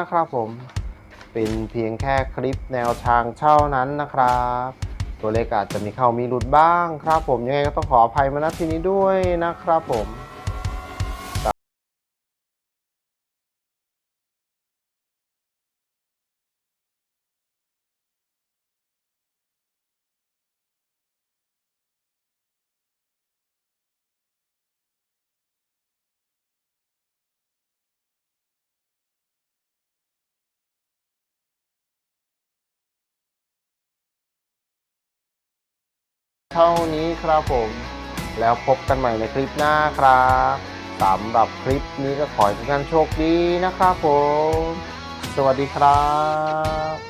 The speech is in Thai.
นะครับผมเป็นเพียงแค่คลิปแนวทางเช่านั้นนะครับ ตัวเลขอาจจะมีเข้ามีหลุดบ้างครับผมยังไงก็ต้องขออภัยมาณที่นี้ด้วยนะครับผม เท่านี้ครับผม แล้วพบกันใหม่ในคลิปหน้าครับสำหรับคลิปนี้ก็ขอให้ทุกท่านโชคดีนะครับผม สวัสดีครับ